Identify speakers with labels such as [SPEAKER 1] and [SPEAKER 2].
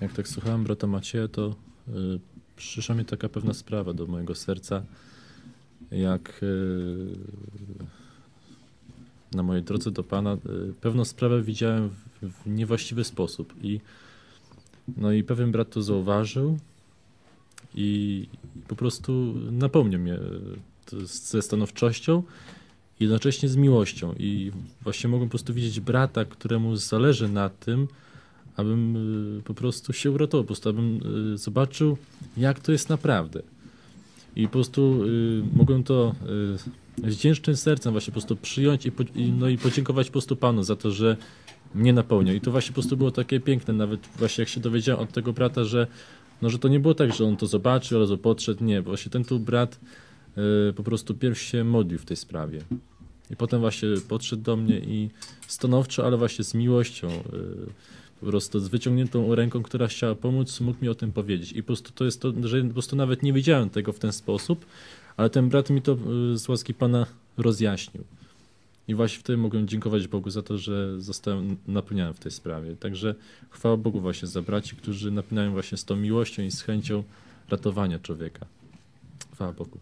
[SPEAKER 1] jak tak słuchałem brata Macieja, to y, przyszła mi taka pewna sprawa do mojego serca, jak y, na mojej drodze do Pana y, pewną sprawę widziałem w, w niewłaściwy sposób i no i pewien brat to zauważył i po prostu napomniał mnie ze stanowczością i jednocześnie z miłością. I właśnie mogłem po prostu widzieć brata, któremu zależy na tym, abym y, po prostu się uratował, po prostu abym y, zobaczył, jak to jest naprawdę. I po prostu y, mogłem to z wdzięcznym sercem właśnie po prostu przyjąć i, no i podziękować po prostu Panu za to, że mnie napełniał. I to właśnie po prostu było takie piękne, nawet właśnie jak się dowiedziałem od tego brata, że, no, że to nie było tak, że on to zobaczył, ale podszedł. Nie, bo właśnie ten tu brat po prostu pierw się modlił w tej sprawie. I potem właśnie podszedł do mnie i stanowczo, ale właśnie z miłością, po prostu z wyciągniętą ręką, która chciała pomóc, mógł mi o tym powiedzieć. I po prostu to jest to, że po prostu nawet nie wiedziałem tego w ten sposób, ale ten brat mi to y, z łaski Pana rozjaśnił. I właśnie wtedy mogłem dziękować Bogu za to, że zostałem napełniany w tej sprawie. Także chwała Bogu właśnie za braci, którzy napełniają właśnie z tą miłością i z chęcią ratowania człowieka. Chwała Bogu.